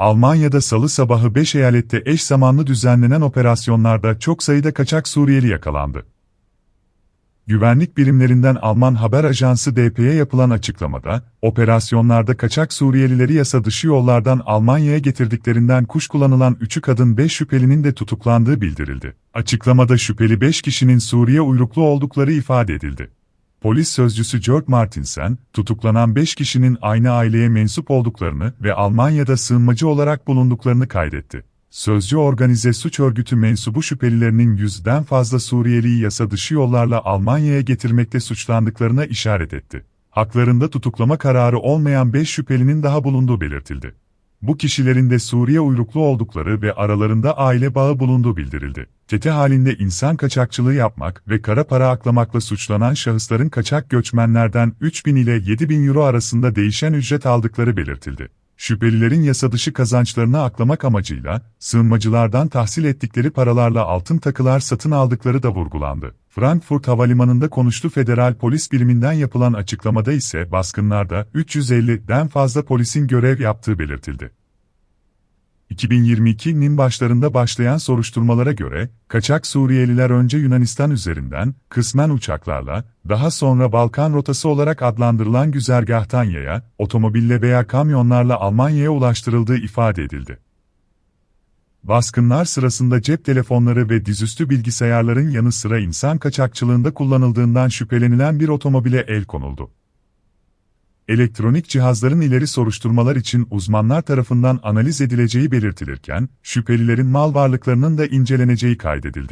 Almanya'da salı sabahı 5 eyalette eş zamanlı düzenlenen operasyonlarda çok sayıda kaçak Suriyeli yakalandı. Güvenlik birimlerinden Alman haber ajansı DP'ye yapılan açıklamada, operasyonlarda kaçak Suriyelileri yasa dışı yollardan Almanya'ya getirdiklerinden kuş kullanılan 3'ü kadın 5 şüphelinin de tutuklandığı bildirildi. Açıklamada şüpheli 5 kişinin Suriye uyruklu oldukları ifade edildi. Polis sözcüsü Jörg Martinsen, tutuklanan 5 kişinin aynı aileye mensup olduklarını ve Almanya'da sığınmacı olarak bulunduklarını kaydetti. Sözcü organize suç örgütü mensubu şüphelilerinin yüzden fazla Suriyeliyi yasa dışı yollarla Almanya'ya getirmekte suçlandıklarına işaret etti. Haklarında tutuklama kararı olmayan 5 şüphelinin daha bulunduğu belirtildi. Bu kişilerin de Suriye uyruklu oldukları ve aralarında aile bağı bulunduğu bildirildi. Çete halinde insan kaçakçılığı yapmak ve kara para aklamakla suçlanan şahısların kaçak göçmenlerden 3000 ile 7000 euro arasında değişen ücret aldıkları belirtildi. Şüphelilerin yasa dışı kazançlarını aklamak amacıyla, sığınmacılardan tahsil ettikleri paralarla altın takılar satın aldıkları da vurgulandı. Frankfurt Havalimanı'nda konuştu Federal Polis Biriminden yapılan açıklamada ise baskınlarda 350'den fazla polisin görev yaptığı belirtildi. 2022'nin başlarında başlayan soruşturmalara göre, kaçak Suriyeliler önce Yunanistan üzerinden, kısmen uçaklarla, daha sonra Balkan rotası olarak adlandırılan güzergahtan yaya, otomobille veya kamyonlarla Almanya'ya ulaştırıldığı ifade edildi. Baskınlar sırasında cep telefonları ve dizüstü bilgisayarların yanı sıra insan kaçakçılığında kullanıldığından şüphelenilen bir otomobile el konuldu elektronik cihazların ileri soruşturmalar için uzmanlar tarafından analiz edileceği belirtilirken, şüphelilerin mal varlıklarının da inceleneceği kaydedildi.